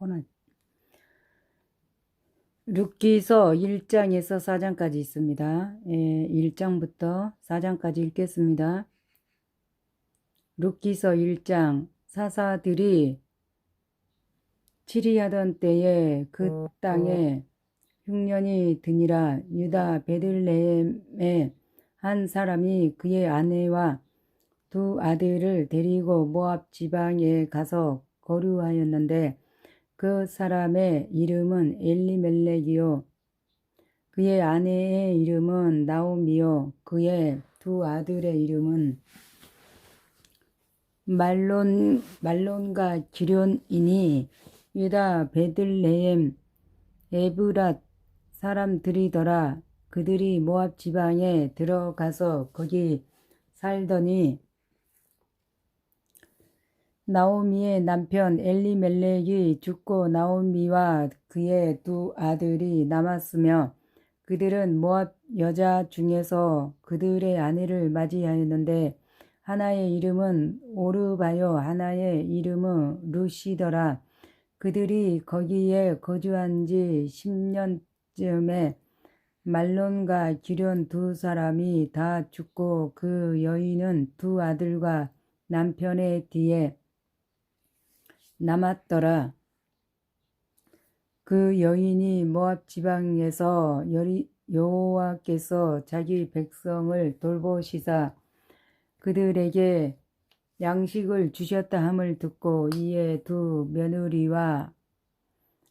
혼한. 룻기서 1장에서 4장까지 있습니다. 예, 1장부터 4장까지 읽겠습니다. 룻기서 1장 사사들이 치리하던 때에 그 땅에 흉년이 드니라 유다 베들레헴에 한 사람이 그의 아내와 두 아들을 데리고 모압 지방에 가서 거류하였는데 그 사람의 이름은 엘리멜렉이요. 그의 아내의 이름은 나오미요. 그의 두 아들의 이름은 말론 말론과 기련이니 유다 베들레헴 에브랏 사람들이더라. 그들이 모압 지방에 들어가서 거기 살더니 나오미의 남편 엘리멜렉이 죽고 나오미와 그의 두 아들이 남았으며 그들은 모압 여자 중에서 그들의 아내를 맞이하였는데 하나의 이름은 오르바요 하나의 이름은 루시더라. 그들이 거기에 거주한 지 10년쯤에 말론과 기련 두 사람이 다 죽고 그 여인은 두 아들과 남편의 뒤에 남았더라. 그 여인이 모압 지방에서 여호와께서 자기 백성을 돌보시사 그들에게 양식을 주셨다 함을 듣고 이에 두 며느리와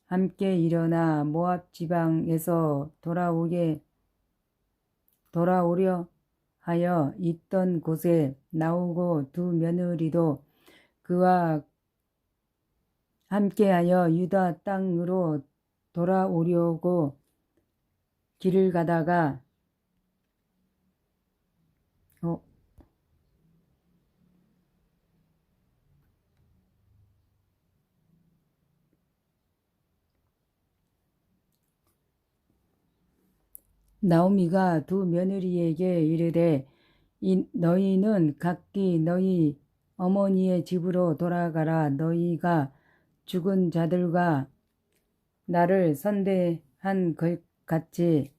함께 일어나 모압 지방에서 돌아오게 돌아오려 하여 있던 곳에 나오고 두 며느리도 그와 함께하여 유다 땅으로 돌아오려고 길을 가다가 어, 나오미가 두 며느리에게 이르되 이 너희는 각기 너희 어머니의 집으로 돌아가라. 너희가 죽은 자들과 나를 선대한 것 같이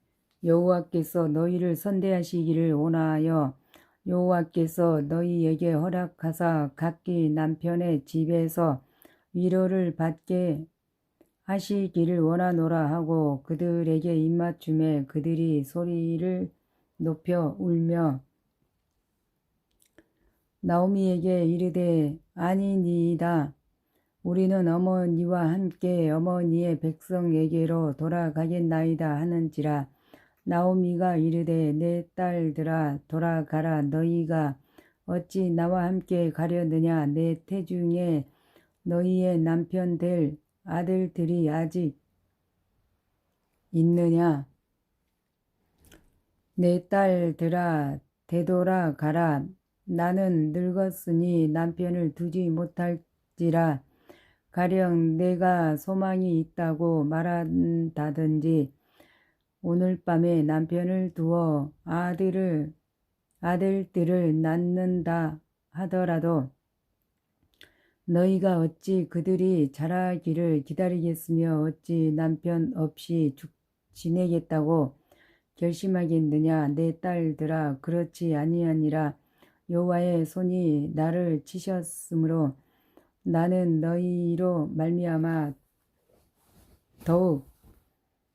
여호와께서 너희를 선대하시기를 원하여 여호와께서 너희에게 허락하사 각기 남편의 집에서 위로를 받게 하시기를 원하노라 하고 그들에게 입맞춤에 그들이 소리를 높여 울며 나오미에게 이르되 아니니이다 우리는 어머니와 함께 어머니의 백성에게로 돌아가겠나이다 하는지라 나오미가 이르되 내 딸들아 돌아가라. 너희가 어찌 나와 함께 가려느냐? 내 태중에 너희의 남편 될 아들들이 아직 있느냐? 내 딸들아 되돌아가라. 나는 늙었으니 남편을 두지 못할지라 가령 내가 소망이 있다고 말한다든지 오늘 밤에 남편을 두어 아들을 아들들을 낳는다 하더라도 너희가 어찌 그들이 자라기를 기다리겠으며 어찌 남편 없이 죽, 지내겠다고 결심하겠느냐? 내 딸들아 그렇지 아니하니라. 여호와의 손이 나를 치셨으므로 나는 너희로 말미암아 더욱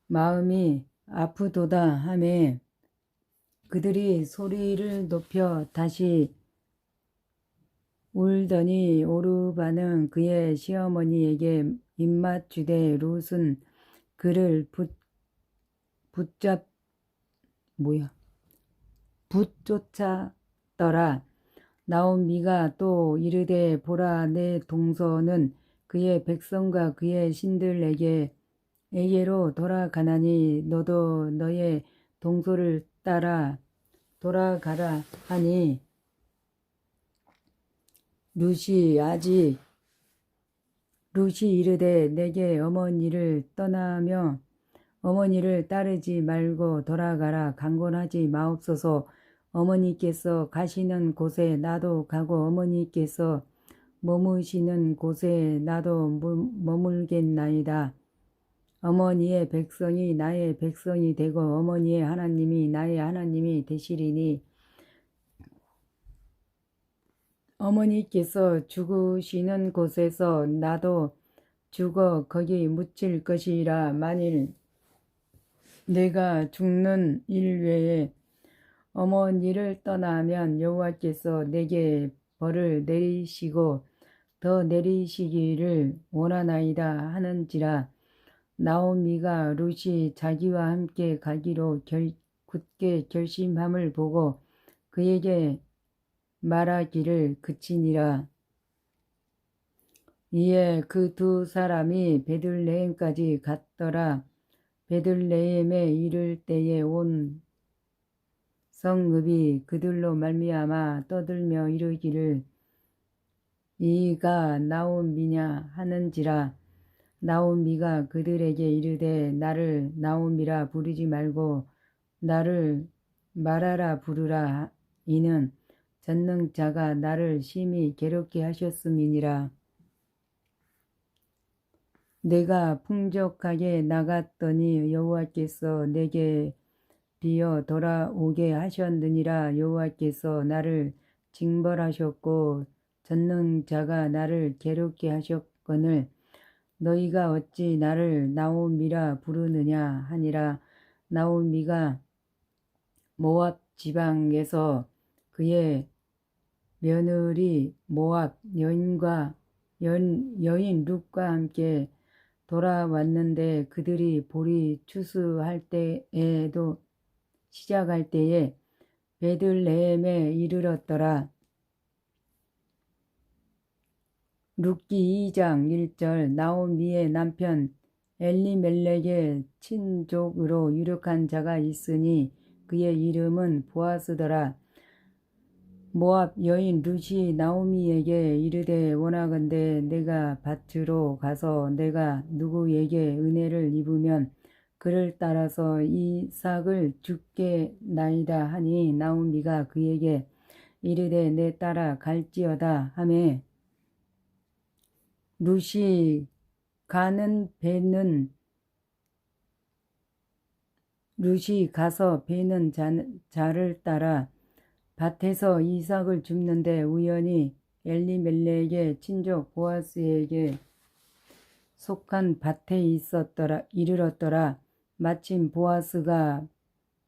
마음이 아프도다 하매 그들이 소리를 높여 다시 울더니 오르바는 그의 시어머니에게 입맞추되 롯은 그를 붙, 붙잡 뭐야? 붙 쫓았더라 나오미가 또 이르되 보라 내 동서는 그의 백성과 그의 신들에게 에게로 돌아가나니 너도 너의 동서를 따라 돌아가라 하니. 룻이 아직 룻이 이르되 내게 어머니를 떠나며 어머니를 따르지 말고 돌아가라. 강권하지 마옵소서 어머니께서 가시는 곳에 나도 가고 어머니께서 머무시는 곳에 나도 무- 머물겠나이다. 어머니의 백성이 나의 백성이 되고 어머니의 하나님이 나의 하나님이 되시리니 어머니께서 죽으시는 곳에서 나도 죽어 거기 묻힐 것이라 만일 내가 죽는 일 외에 어머니를 떠나면 여호와께서 내게 벌을 내리시고 더 내리시기를 원하나이다 하는지라 나오미가 룻이 자기와 함께 가기로 결, 굳게 결심함을 보고 그에게 말하기를 그치니라. 이에 그 두 사람이 베들레헴까지 갔더라. 베들레헴에 이를 때에 온 성읍이 그들로 말미암아 떠들며 이르기를 이가 나옴이냐 하는지라. 나옴이가 그들에게 이르되 나를 나옴이라 부르지 말고 나를 말하라 부르라. 이는 전능자가 나를 심히 괴롭게 하셨음이니라. 내가 풍족하게 나갔더니 여호와께서 내게 비어 돌아오게 하셨느니라 여호와께서 나를 징벌하셨고 전능자가 나를 괴롭게 하셨거늘 너희가 어찌 나를 나옴이라 부르느냐 하니라. 나옴이가 모압 지방에서 그의 며느리 모압 여인과 연, 여인 룻과 함께 돌아왔는데 그들이 보리 추수할 때에도 시작할 때에 베들레헴에 이르렀더라. 룻기 2장 1절 나오미의 남편 엘리멜렉의 친족으로 유력한 자가 있으니 그의 이름은 보아스더라. 모압 여인 룻이 나오미에게 이르되 원하건대 내가 밭으로 가서 내가 누구에게 은혜를 입으면 그를 따라서 이삭을 죽게 나이다 하니 나오미가 그에게 이르되 내 따라 갈지어다 하매 룻이 가는 배는 룻이 가서 배는 자, 자를 따라 밭에서 이삭을 줍는데 우연히 엘리멜렉의 친족 보아스에게 속한 밭에 있었더라 이르렀더라 마침 보아스가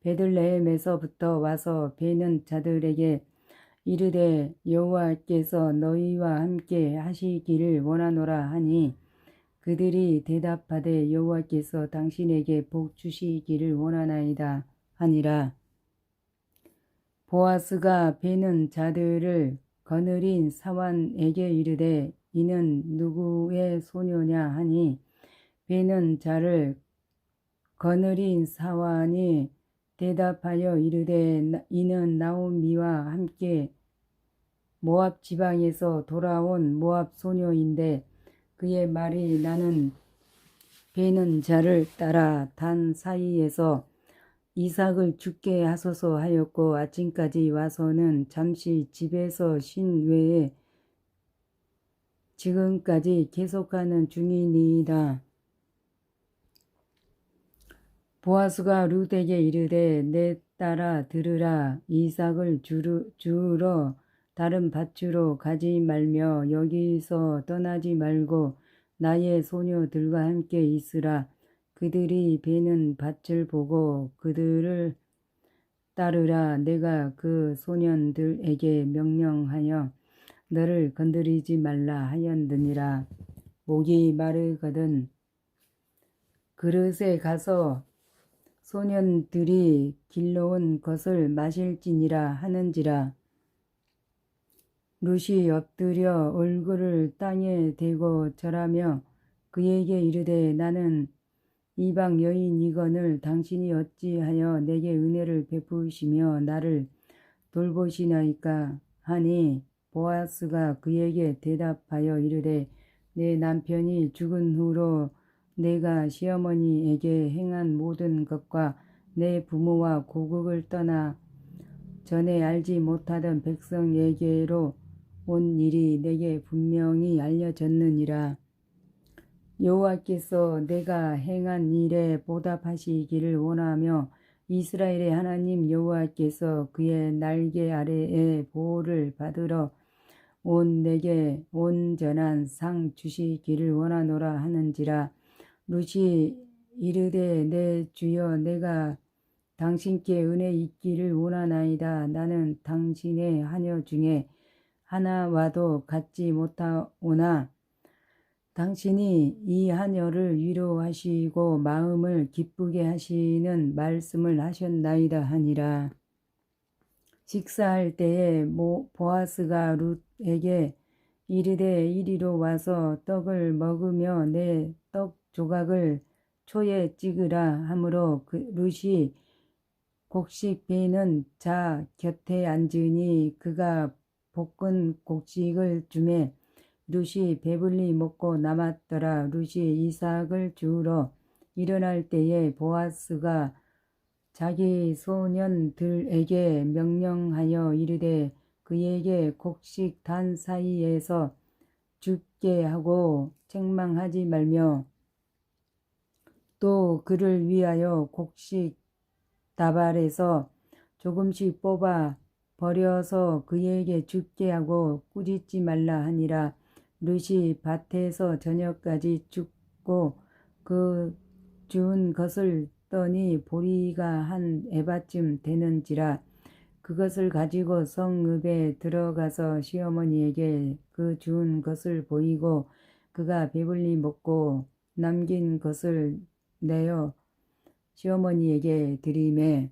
베들레헴에서부터 와서 베는 자들에게 이르되 여호와께서 너희와 함께 하시기를 원하노라 하니 그들이 대답하되 여호와께서 당신에게 복 주시기를 원하나이다 하니라. 보아스가 베는 자들을 거느린 사환에게 이르되 이는 누구의 소녀냐 하니 베는 자를 거느린 사환이 대답하여 이르되 이는 나오미와 함께 모압 지방에서 돌아온 모압 소녀인데 그의 말이 나는 베는 자를 따라 단 사이에서 이삭을 죽게 하소서 하였고 아침까지 와서는 잠시 집에서 쉰 외에 지금까지 계속하는 중이니이다. 보아스가 룻에게 이르되 내 따라 들으라. 이삭을 주르, 주러 다른 밭으로 가지 말며 여기서 떠나지 말고 나의 소녀들과 함께 있으라. 그들이 베는 밭을 보고 그들을 따르라. 내가 그 소년들에게 명령하여 너를 건드리지 말라 하였느니라. 목이 마르거든 그릇에 가서 소년들이 길러온 것을 마실지니라 하는지라. 룻이 엎드려 얼굴을 땅에 대고 절하며 그에게 이르되 나는 이방 여인이거늘 당신이 어찌하여 내게 은혜를 베푸시며 나를 돌보시나이까 하니 보아스가 그에게 대답하여 이르되 내 남편이 죽은 후로 내가 시어머니에게 행한 모든 것과 내 부모와 고국을 떠나 전에 알지 못하던 백성에게로 온 일이 내게 분명히 알려졌느니라. 여호와께서 내가 행한 일에 보답하시기를 원하며 이스라엘의 하나님 여호와께서 그의 날개 아래에 보호를 받으러 온 내게 온전한 상 주시기를 원하노라 하는지라 루시 이르되 내 주여 내가 당신께 은혜 있기를 원하나이다 나는 당신의 하녀 중에 하나와도 같지 못하오나 당신이 이 하녀를 위로하시고 마음을 기쁘게 하시는 말씀을 하셨나이다 하니라. 식사할 때에 모, 보아스가 룻에게 이르되 이리로 와서 떡을 먹으며 내 떡 조각을 초에 찍으라 하므로 그 룻이 곡식 베는 자 곁에 앉으니 그가 볶은 곡식을 주매 룻이 배불리 먹고 남았더라. 룻이 이삭을 주우러 일어날 때에 보아스가 자기 소년들에게 명령하여 이르되 그에게 곡식 단 사이에서 죽게 하고 책망하지 말며 또 그를 위하여 곡식 다발에서 조금씩 뽑아 버려서 그에게 죽게 하고 꾸짖지 말라 하니라. 룻이 밭에서 저녁까지 죽고 그 주운 것을 떠니 보리가 한 에바쯤 되는지라 그것을 가지고 성읍에 들어가서 시어머니에게 그 주운 것을 보이고 그가 배불리 먹고 남긴 것을 내어 시어머니에게 드리매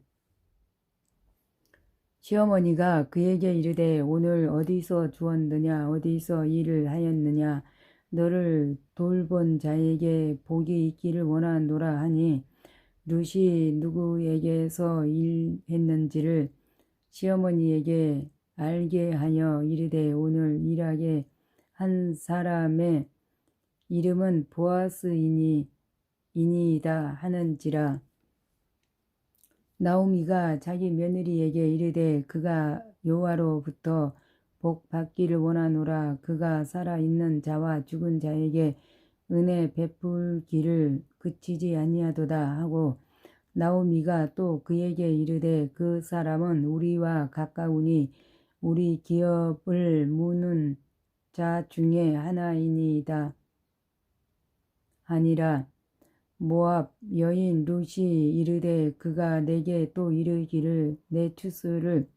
시어머니가 그에게 이르되 오늘 어디서 주었느냐 어디서 일을 하였느냐 너를 돌본 자에게 복이 있기를 원하노라 하니 룻이 누구에게서 일했는지를 시어머니에게 알게 하여 이르되 오늘 일하게 한 사람의 이름은 보아스이니 이니이다 하는지라 나오미가 자기 며느리에게 이르되 그가 여호와로부터 복 받기를 원하노라. 그가 살아 있는 자와 죽은 자에게 은혜 베풀기를 그치지 아니하도다 하고 나오미가 또 그에게 이르되 그 사람은 우리와 가까우니 우리 기업을 무는 자 중에 하나이니이다 하니라 모압 여인 룻이 이르되 그가 내게 또 이르기를 내 추수를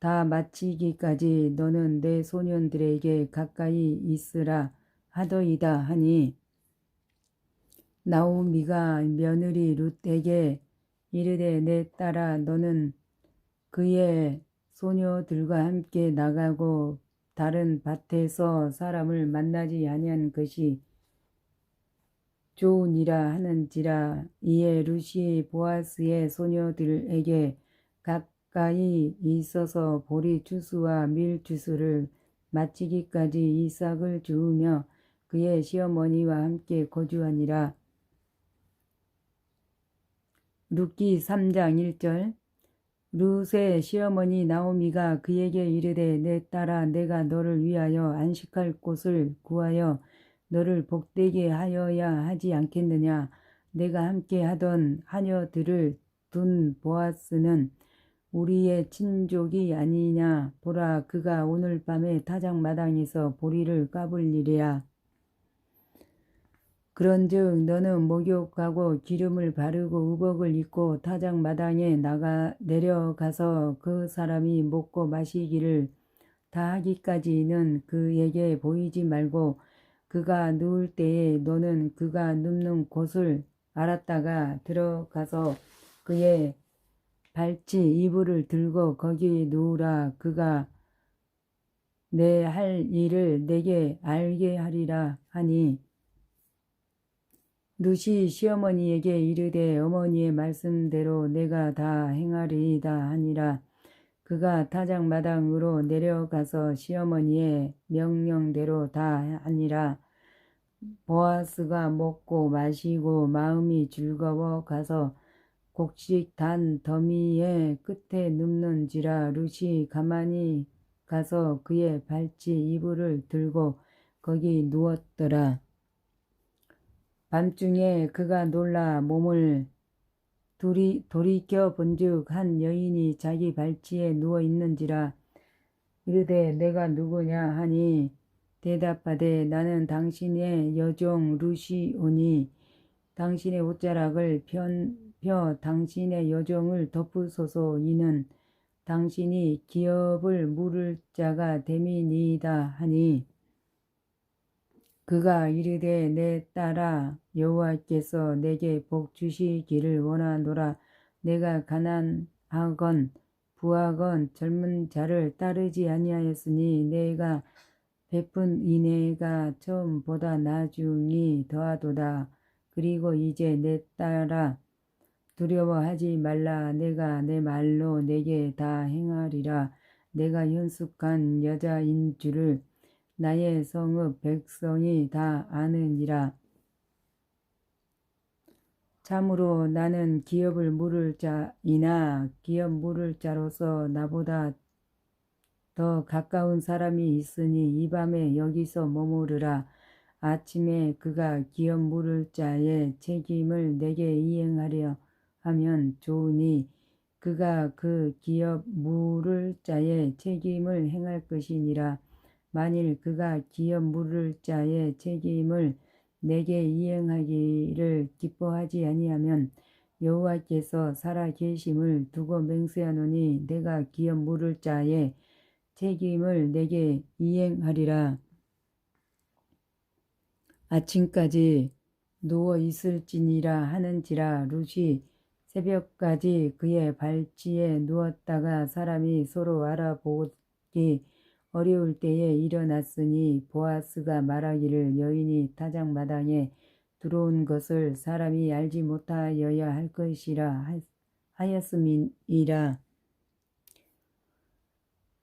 다 마치기까지 너는 내 소년들에게 가까이 있으라 하더이다 하니 나오미가 며느리 룻에게 이르되 내 딸아 너는 그의 소녀들과 함께 나가고 다른 밭에서 사람을 만나지 아니한 것이 좋으니라 하는지라 이에 루시 보아스의 소녀들에게 가까이 있어서 보리 주수와 밀 주수를 마치기까지 이삭을 주우며 그의 시어머니와 함께 거주하니라. 룻기 3장 1절 룻의 시어머니 나오미가 그에게 이르되 내 딸아 내가 너를 위하여 안식할 곳을 구하여 너를 복되게 하여야 하지 않겠느냐. 내가 함께 하던 하녀들을 둔 보아스는 우리의 친족이 아니냐. 보라 그가 오늘 밤에 타작 마당에서 보리를 까불리랴. 그런즉 너는 목욕하고 기름을 바르고 의복을 입고 타작 마당에 나가 내려가서 그 사람이 먹고 마시기를 다 하기까지는 그에게 보이지 말고 그가 누울 때에 너는 그가 눕는 곳을 알았다가 들어가서 그의 발치 이불을 들고 거기 누우라. 그가 내 할 일을 내게 알게 하리라 하니 루시 시어머니에게 이르되 어머니의 말씀대로 내가 다 행하리이다 하니라 그가 타작 마당으로 내려가서 시어머니의 명령대로 다 하니라. 보아스가 먹고 마시고 마음이 즐거워 가서 곡식 단 더미의 끝에 눕는지라 룻이 가만히 가서 그의 발치 이불을 들고 거기 누웠더라. 밤중에 그가 놀라 몸을 돌이, 돌이켜 본즉 한 여인이 자기 발치에 누워 있는지라 이르되 내가 누구냐 하니 대답하되 나는 당신의 여종 루시오니 당신의 옷자락을 편, 펴 당신의 여종을 덮으소서. 이는 당신이 기업을 물을 자가 됨이니이다. 하니 그가 이르되 내 딸아 여호와께서 내게 복 주시기를 원하노라. 내가 가난하건 부하건 젊은 자를 따르지 아니하였으니 내가 베푼 이내가 처음보다 나중이 더하도다. 그리고 이제 내 딸아 두려워하지 말라. 내가 내 말로 내게 다 행하리라. 내가 현숙한 여자인 줄을 나의 성읍 백성이 다 아느니라. 참으로 나는 기업을 물을 자이나 기업 물을 자로서 나보다 더 가까운 사람이 있으니 이 밤에 여기서 머무르라. 아침에 그가 기업 물을 자의 책임을 내게 이행하려 하면 좋으니 그가 그 기업 물을 자의 책임을 행할 것이니라. 만일 그가 기업 물을 자의 책임을 내게 이행하기를 기뻐하지 아니하면 여호와께서 살아 계심을 두고 맹세하노니 내가 기업 물을 자의 책임을 내게 이행하리라. 아침까지 누워 있을지니라 하는지라 룻이 새벽까지 그의 발치에 누웠다가 사람이 서로 알아보기 어려울 때에 일어났으니 보아스가 말하기를 여인이 타작마당에 들어온 것을 사람이 알지 못하여야 할 것이라 하였음이라.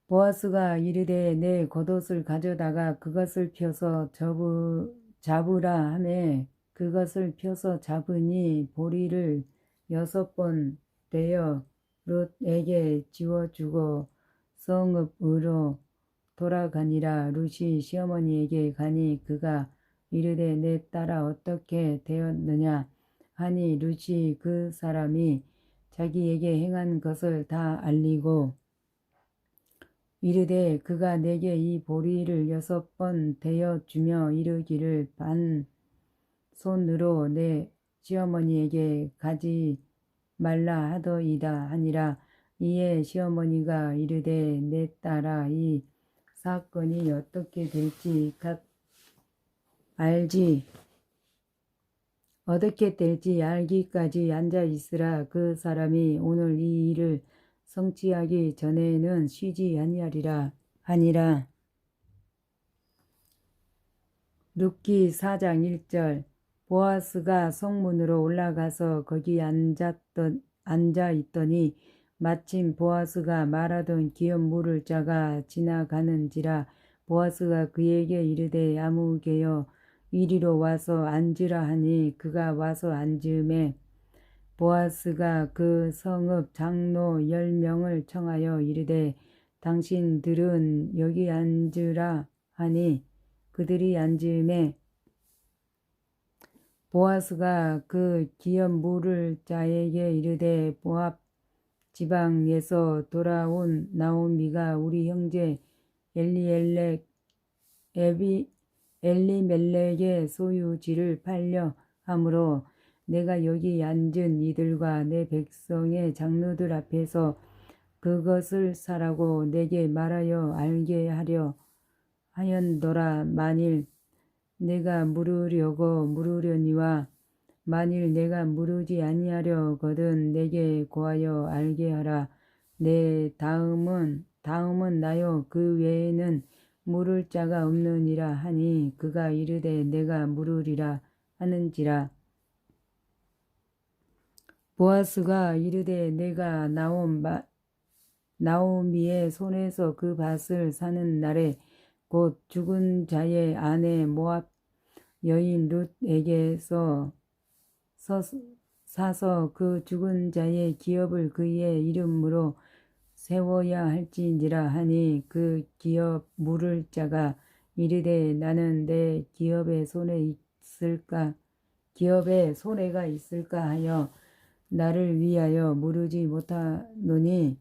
보아스가 이르되 내 겉옷을 가져다가 그것을 펴서 접으, 잡으라 하매 그것을 펴서 잡으니 보리를 여섯 번 되어 룻에게 지워주고 성읍으로 돌아가니라. 룻이 시어머니에게 가니 그가 이르되 내 딸아 어떻게 되었느냐? 하니 룻이 그 사람이 자기에게 행한 것을 다 알리고 이르되 그가 내게 이 보리를 여섯 번 대어 주며 이르기를 반 손으로 내 시어머니에게 가지 말라 하더이다 하니라. 이에 시어머니가 이르되 내 딸아 이 사건이 어떻게 될지 각 알지? 어떻게 될지 알기까지 앉아 있으라. 그 사람이 오늘 이 일을 성취하기 전에는 쉬지 아니하리라 하니라. 룻기 4장 1절. 보아스가 성문으로 올라가서 거기 앉았던 앉아 있더니 마침 보아스가 말하던 기업 물을 자가 지나가는지라 보아스가 그에게 이르되 아무개여 이리로 와서 앉으라 하니 그가 와서 앉음에 보아스가 그 성읍 장로 열 명을 청하여 이르되 당신들은 여기 앉으라 하니 그들이 앉음에 보아스가 그 기업 물을 자에게 이르되 보압 지방에서 돌아온 나오미가 우리 형제 엘리엘렉 에비 엘리멜렉의 소유지를 팔려 함으로 내가 여기 앉은 이들과 내 백성의 장로들 앞에서 그것을 사라고 내게 말하여 알게 하려 하였더라. 만일 내가 물으려고 물으려니와 만일 내가 물으지 아니하려거든 내게 고하여 알게 하라. 내 다음은 다음은 나요 그 외에는 물을 자가 없느니라 하니 그가 이르되 내가 물으리라 하는지라. 보아스가 이르되 내가 나온 바, 나오미의 손에서 그 밭을 사는 날에 곧 죽은 자의 아내 모압 여인 룻에게서 사서 그 죽은 자의 기업을 그의 이름으로 세워야 할지니라 하니 그 기업 물을 자가 이르되 나는 내 기업의 손에 있을까? 기업에 손해가 있을까 하여 나를 위하여 물으지 못하노니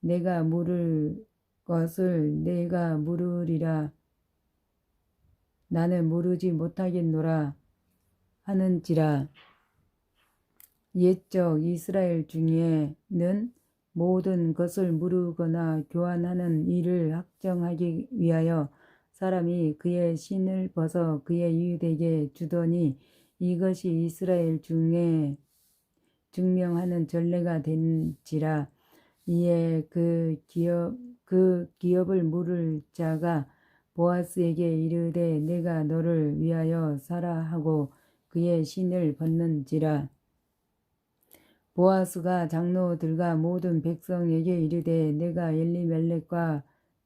내가 물을 것을 내가 물으리라. 나는 물으지 못하겠노라 하는지라 옛적 이스라엘 중에는 모든 것을 물으거나 교환하는 일을 확정하기 위하여 사람이 그의 신을 벗어 그의 이웃에게 주더니 이것이 이스라엘 중에 증명하는 전례가 된지라. 이에 그 기업 그 기업을 물을 자가 보아스에게 이르되 내가 너를 위하여 살아 하고 그의 신을 벗는지라 보아스가 장로들과 모든 백성에게 이르되 내가 엘리멜렉과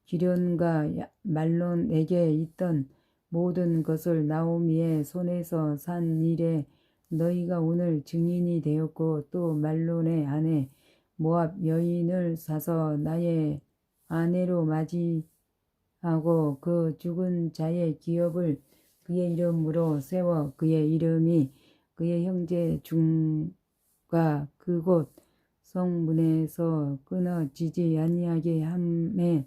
기련과 말론에게 있던 모든 것을 나오미의 손에서 산 일에 너희가 오늘 증인이 되었고 또 말론의 아내 모압 여인을 사서 나의 아내로 맞이하고 그 죽은 자의 기업을 그의 이름으로 세워 그의 이름이 그의 형제 중 과 그곳 성문에서 끊어지지 아니하게 함에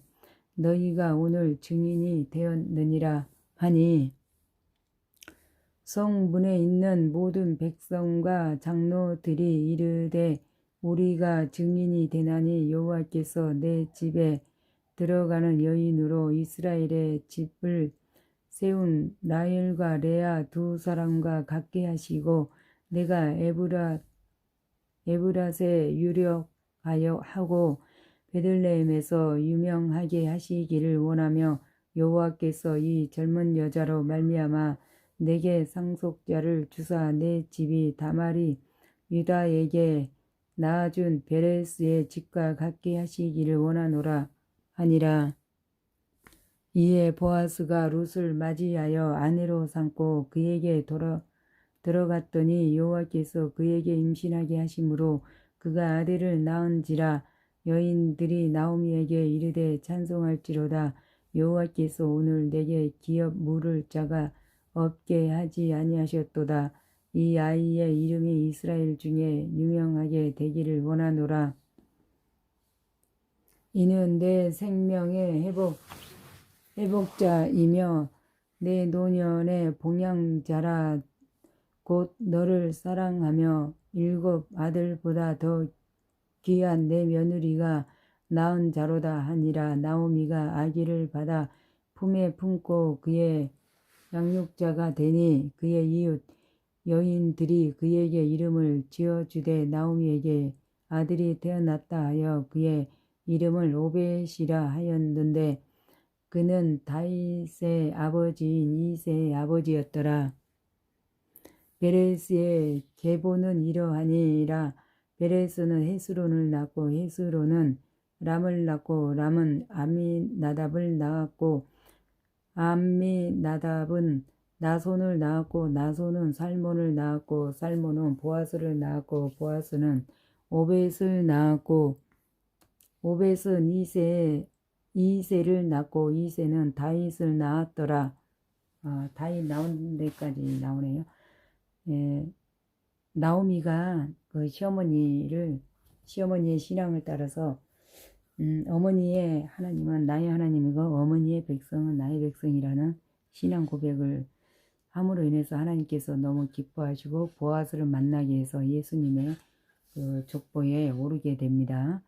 너희가 오늘 증인이 되었느니라 하니. 성문에 있는 모든 백성과 장로들이 이르되 우리가 증인이 되나니 여호와께서 내 집에 들어가는 여인으로 이스라엘의 집을 세운 라헬과 레아 두 사람과 같게 하시고 내가 에브라 에브라세 유력하여 하고 베들레헴에서 유명하게 하시기를 원하며 여호와께서 이 젊은 여자로 말미암아 내게 상속자를 주사 내 집이 다말이 유다에게 낳아준 베레스의 집과 같게 하시기를 원하노라 하니라. 이에 보아스가 룻을 맞이하여 아내로 삼고 그에게 돌아 들어갔더니 여호와께서 그에게 임신하게 하심으로 그가 아들을 낳은지라 여인들이 나오미에게 이르되 찬송할지로다. 여호와께서 오늘 내게 기업 물을 자가 없게 하지 아니하셨도다. 이 아이의 이름이 이스라엘 중에 유명하게 되기를 원하노라. 이는 내 생명의 회복 회복자이며 내 노년의 봉양자라 곧 너를 사랑하며 일곱 아들보다 더 귀한 내 며느리가 낳은 자로다 하니라 나오미가 아기를 받아 품에 품고 그의 양육자가 되니 그의 이웃 여인들이 그에게 이름을 지어주되 나오미에게 아들이 태어났다 하여 그의 이름을 오벳이라 하였는데 그는 다윗의 아버지인 이세의 아버지였더라. 베레스의 계보는 이러하니라 베레스는 헤스론을 낳고 헤스론은 람을 낳고 람은 아미나답을 낳았고 아미나답은 나손을 낳았고 나손은 살몬을 낳았고 살몬은 보아스를 낳았고 보아스는 오벳을 낳았고 오벳은 이세 이세를 낳고 이세는 다윗을 낳았더라. 아, 다윗 나온 데까지 나오네요. 예, 나오미가 그 시어머니를 시어머니의 신앙을 따라서 음, 어머니의 하나님은 나의 하나님이고 어머니의 백성은 나의 백성이라는 신앙 고백을 함으로 인해서 하나님께서 너무 기뻐하시고 보아스를 만나게 해서 예수님의 그 족보에 오르게 됩니다.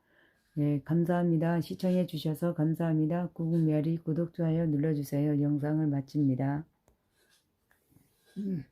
네, 감사합니다. 시청해 주셔서 감사합니다. 구국메리 구독, 좋아요 눌러주세요. 영상을 마칩니다. 음.